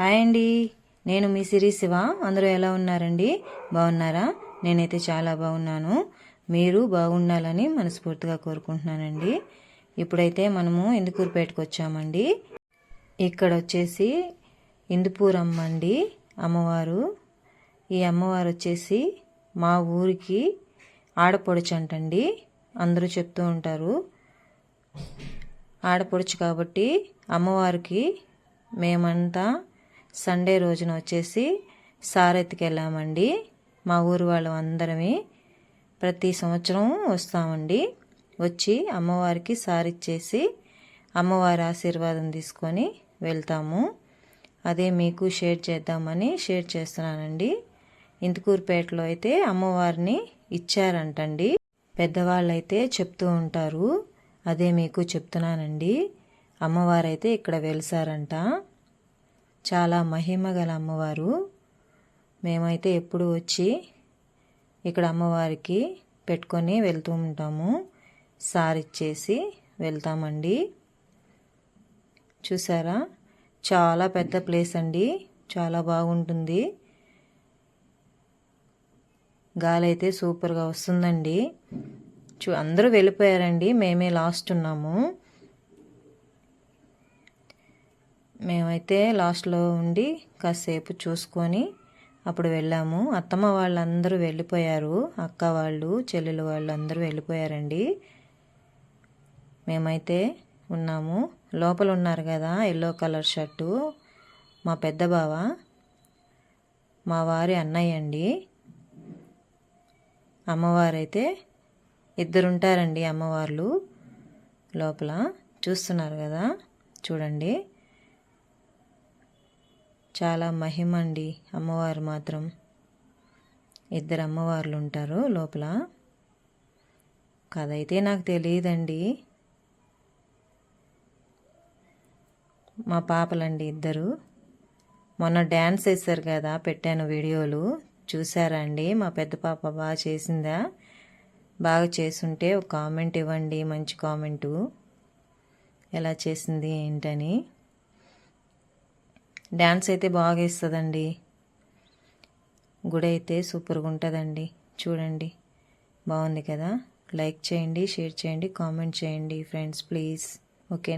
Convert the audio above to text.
Hi అండి. నేను మీ సిరి శివ. అందరూ ఎలా ఉన్నారండి? బాగున్నారా? నేనైతే చాలా బాగున్నాను. మీరు బాగుండాలని మనస్ఫూర్తిగా కోరుకుంటున్నానండి. ఇప్పుడైతే మనము ఇందుకూరుపేటకు వచ్చామండి. ఇక్కడ వచ్చేసి ఇందుపూరమ్మ అండి అమ్మవారు. ఈ అమ్మవారు వచ్చేసి మా ఊరికి ఆడపడుచు అందరూ చెప్తూ ఉంటారు. ఆడపడుచు కాబట్టి అమ్మవారికి మేమంతా సండే రోజున వచ్చేసి సారెత్తికి వెళ్ళామండి మా ఊరు వాళ్ళం అందరమే ప్రతి సంవత్సరం వస్తామండి. వచ్చి అమ్మవారికి సారిచ్చేసి అమ్మవారి ఆశీర్వాదం తీసుకొని వెళ్తాము. అదే మీకు షేర్ చేద్దామని షేర్ చేస్తున్నానండి. ఇందుకూరుపేటలో అయితే అమ్మవారిని ఇచ్చారంటండి. పెద్దవాళ్ళు అయితే చెప్తూ ఉంటారు. అదే మీకు చెప్తున్నానండి. అమ్మవారైతే ఇక్కడ వెలిసారంట. చాలా మహిమ గల అమ్మవారు. మేమైతే ఎప్పుడు వచ్చి ఇక్కడ అమ్మవారికి పెట్టుకొని వెళ్తూ ఉంటాము. సారిచ్చేసి వెళ్తామండి. చూసారా? చాలా పెద్ద ప్లేస్ అండి. చాలా బాగుంటుంది. గాలి అయితే సూపర్గా వస్తుందండి. చూ అందరూ వెళ్ళిపోయారండి. మేమే లాస్ట్ ఉన్నాము. మేమైతే లాస్ట్లో ఉండి కాసేపు చూసుకొని అప్పుడు వెళ్ళాము. అత్తమ్మ వాళ్ళందరూ వెళ్ళిపోయారు. అక్క వాళ్ళు చెల్లెలు వాళ్ళు అందరూ వెళ్ళిపోయారండి. మేమైతే ఉన్నాము. లోపల ఉన్నారు కదా ఎల్లో కలర్ షర్టు. మా పెద్ద బావ మా వారి అన్నయ్య అండి. అమ్మవారైతే ఇద్దరుంటారండి అమ్మవార్లు లోపల. చూస్తున్నారు కదా చూడండి. చాలా మహిమ అండి అమ్మవారు మాత్రం. ఇద్దరు అమ్మవార్లు ఉంటారు లోపల. కథ అయితే నాకు తెలియదండి. మా పాపలండి ఇద్దరు. మొన్న డ్యాన్స్ వేశారు కదా పెట్టాను వీడియోలు. చూసారా అండి? మా పెద్ద పాప బాగా చేసిందా? బాగా చేసుంటే ఒక కామెంట్ ఇవ్వండి మంచి కామెంటు. ఎలా చేసింది ఏంటని. డ్యాన్స్ అయితే బాగా వేస్తుందండి. గుడి అయితే సూపర్గా ఉంటుందండి. చూడండి. బాగుంది కదా? లైక్ చేయండి షేర్ చేయండి కామెంట్ చేయండి ఫ్రెండ్స్ ప్లీజ్. ఓకేనా?